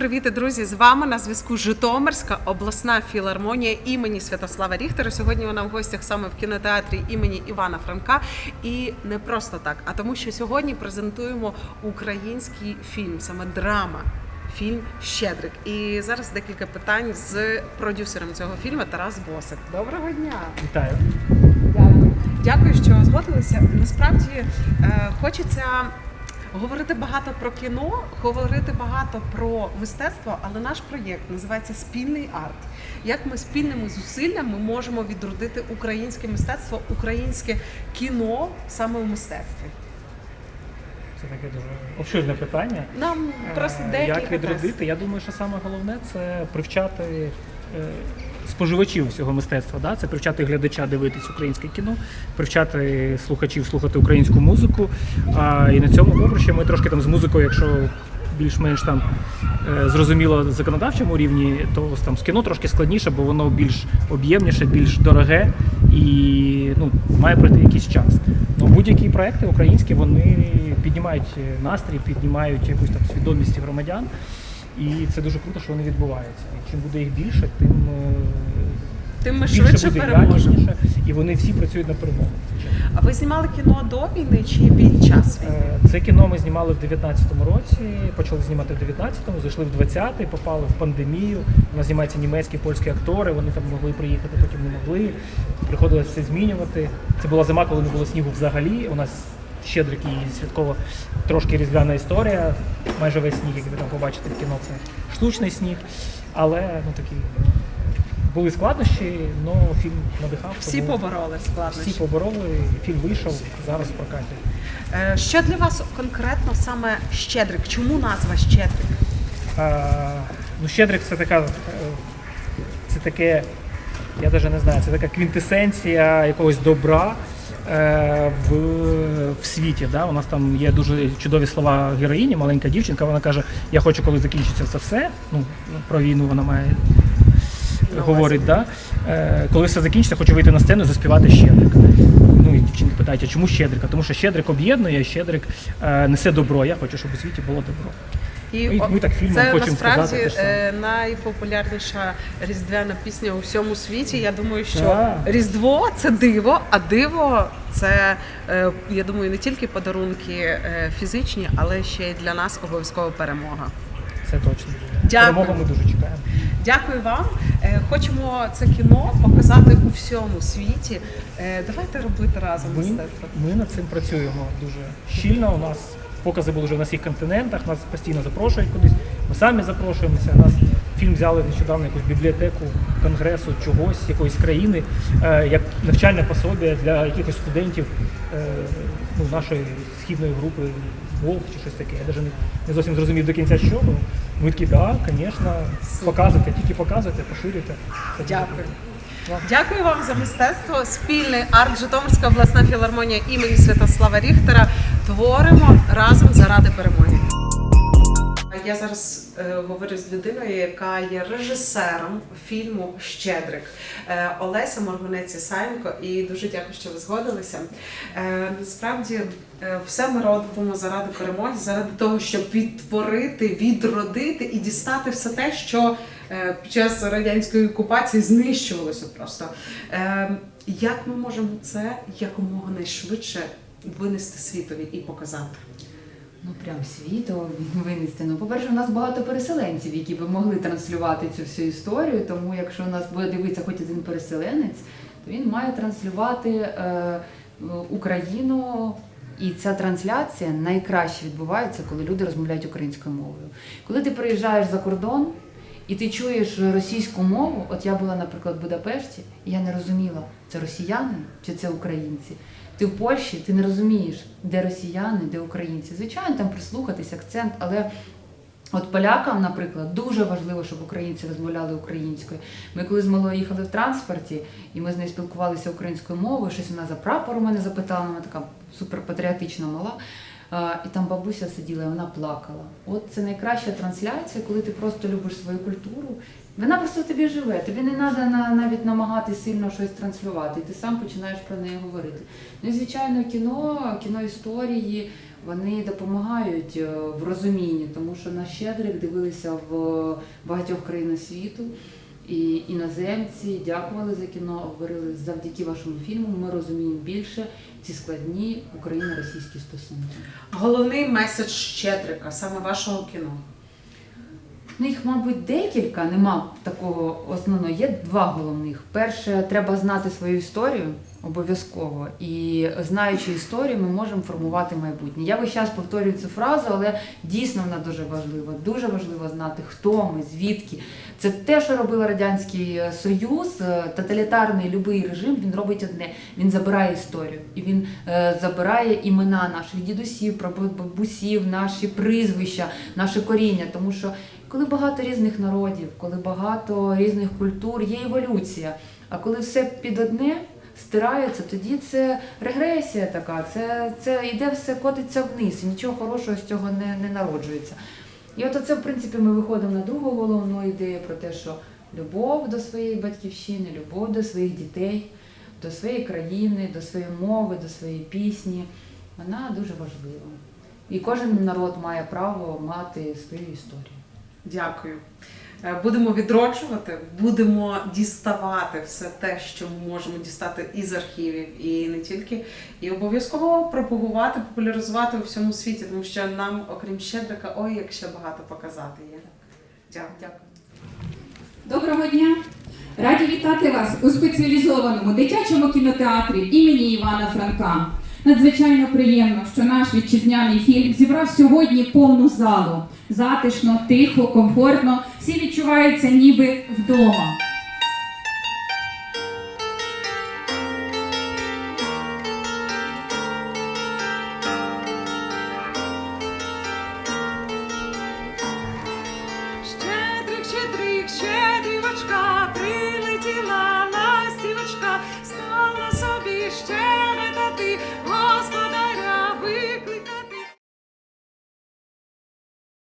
привіт, друзі! З вами на зв'язку Житомирська обласна філармонія імені Святослава Ріхтера. Сьогодні вона в гостях саме в кінотеатрі імені Івана Франка. І не просто так, а тому, що сьогодні презентуємо український фільм, саме драма. Фільм Щедрик. І зараз декілька питань з продюсером цього фільму Тарас Босик. Доброго дня! Вітаю. Дякую. Дякую, що згодилися. Насправді е, хочеться говорити багато про кіно, говорити багато про мистецтво, але наш проєкт називається Спільний арт. Як ми спільними зусиллями можемо відродити українське мистецтво, українське кіно саме в мистецтві? Це таке дуже обширне питання. Нам просто Е, декілька Як відродити? Я думаю, що саме головне це привчати е, споживачів цього мистецтва. Да? Це привчати глядача дивитись українське кіно, привчати слухачів слухати українську музику. А, і на цьому що ми трошки там з музикою, якщо більш-менш там е, зрозуміло законодавчому рівні, то там з кіно трошки складніше, бо воно більш об'ємніше, більш дороге і ну, має пройти якийсь час. Ну, будь-які проекти українські вони піднімають е, настрій, піднімають якусь там свідомість громадян. І це дуже круто, що вони відбуваються. І чим буде їх більше, тим е, Тим ми більше швидше буде переможемо. якісніше, і вони всі працюють на перемогу. А ви знімали кіно до війни чи під час війни? Е, Це кіно ми знімали в 19-му році, почали знімати в 19-му, зайшли в 20-й, попали в пандемію. У нас знімаються німецькі, польські актори, вони там могли приїхати, потім не могли. Приходилось все змінювати. Це була зима, коли не було снігу взагалі. У нас щедрик і святково трошки різдвяна історія. Майже весь сніг, як ви там побачите в кіно, це штучний сніг. Але ну такі були складнощі, але фільм надихав. Всі тому побороли складнощі. всі побороли, фільм вийшов, зараз в прокаті. Е, Що для вас конкретно саме Щедрик? Чому назва Щедрик? А, ну, Щедрик це така. е, Це таке, я навіть не знаю, це така квінтесенція якогось добра в, в світі. Да? У нас там є дуже чудові слова героїні, маленька дівчинка. Вона каже: Я хочу, коли закінчиться це все. Ну, про війну вона має говорить, да? е, коли все закінчиться, хочу вийти на сцену і заспівати Щедрик. Ну і дівчинки питають, а чому Щедрика? Тому що Щедрик об'єднує, Щедрик е, несе добро. Я хочу, щоб у світі було добро. І Ми- ми так фільмом це хочемо насправді сказати те ж е, найпопулярніша різдвяна пісня у всьому світі. Я думаю, що Так. Різдво це диво, а диво це е, я думаю, не тільки подарунки е, фізичні, але ще й для нас обов'язково перемога. Це точно. Дякую. Перемогу ми дуже чекаємо. Дякую вам. Хочемо це кіно показати у всьому світі. Давайте робити разом Ми, мистецтво. ми над цим працюємо дуже щільно. У нас покази були вже на всіх континентах, нас постійно запрошують кудись. Ми самі запрошуємося. Нас фільм взяли нещодавно якусь бібліотеку конгресу чогось, якоїсь країни, е, як навчальне пособі для якихось студентів е, ну, нашої східної групи Волк чи щось таке. Я навіть не, не зовсім зрозумів до кінця, що. Ми такі, так, звісно, показуйте, тільки показуйте, поширюйте. Дякую. Дякую вам за мистецтво. Спільний арт Житомирська обласна філармонія імені Святослава Ріхтера. Творимо разом заради перемоги. Я зараз е, говорю з людиною, яка є режисером фільму Щедрик е, Олеся Моргунець Ісаєнко. І дуже дякую, що ви згодилися. Е, насправді, все ми робимо заради перемоги, заради того, щоб відтворити, відродити і дістати все те, що під час радянської окупації знищувалося просто. Як ми можемо це якомога найшвидше винести світові і показати? Ну прям світу винести. Ну, по-перше, у нас багато переселенців, які би могли транслювати цю всю історію. Тому якщо у нас буде дивитися хоч один переселенець, то він має транслювати е, Україну. І ця трансляція найкраще відбувається, коли люди розмовляють українською мовою. Коли ти приїжджаєш за кордон і ти чуєш російську мову, от я була, наприклад, в Будапешті, і я не розуміла, це росіяни чи це українці. Ти в Польщі, ти не розумієш, де росіяни, де українці. Звичайно, там прислухатись, акцент, але от полякам, наприклад, дуже важливо, щоб українці розмовляли українською. Ми коли з малою їхали в транспорті, і ми з нею спілкувалися українською мовою, щось вона за прапор у мене запитала, вона така суперпатріотична мала. І там бабуся сиділа, і вона плакала. От це найкраща трансляція, коли ти просто любиш свою культуру. Вона просто тобі живе. Тобі не треба навіть намагатися сильно щось транслювати, і ти сам починаєш про неї говорити. Ну і звичайно, кіно, кіно історії. вони допомагають е, в розумінні, тому що на Щедрик дивилися в багатьох країнах світу. І іноземці дякували за кіно, говорили завдяки вашому фільму. Ми розуміємо більше ці складні україно-російські стосунки. Головний меседж Щедрика, саме вашого кіно. Ну, їх, мабуть, декілька, нема такого основного. Є два головних. Перше, треба знати свою історію обов'язково. І знаючи історію, ми можемо формувати майбутнє. Я весь час повторюю цю фразу, але дійсно вона дуже важлива. Дуже важливо знати, хто ми, звідки. Це те, що робив Радянський Союз, е, тоталітарний любий режим, він робить одне: він забирає історію. І він е, забирає імена наших дідусів, прабабусів, наші прізвища, наше коріння. Тому що коли багато різних народів, коли багато різних культур, є еволюція. А коли все під одне стирається, тоді це регресія така, це, це йде все котиться вниз, і нічого хорошого з цього не, не народжується. І от оце, в принципі, ми виходимо на другу головну ідею про те, що любов до своєї батьківщини, любов до своїх дітей, до своєї країни, до своєї мови, до своєї пісні, вона дуже важлива. І кожен народ має право мати свою історію. Дякую. Е, Будемо відроджувати, будемо діставати все те, що ми можемо дістати із архівів, і не тільки, і обов'язково пропагувати, популяризувати у всьому світі, тому що нам, окрім Щедрика, ой, як ще багато показати є. Дякую. Дякую. Доброго дня! Раді вітати вас у спеціалізованому дитячому кінотеатрі імені Івана Франка. Надзвичайно приємно, що наш вітчизняний фільм зібрав сьогодні повну залу. Затишно, тихо, комфортно. Всі відчуваються ніби вдома.